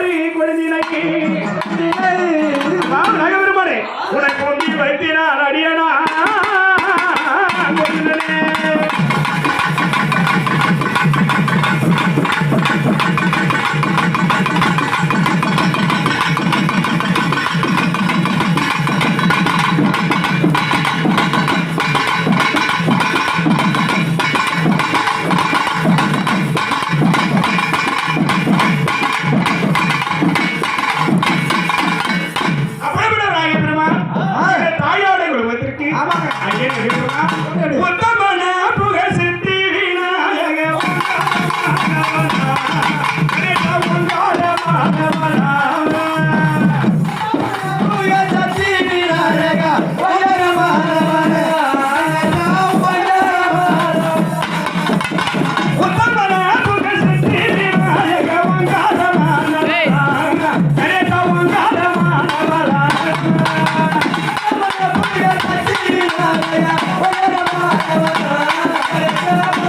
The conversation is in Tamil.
ஒரு குழந்தைக்கு நகருமானே உனக்கு உத்தமன புகழ் சித்தி விநாயக உத்தமன உண்டார மாதவன Thank you.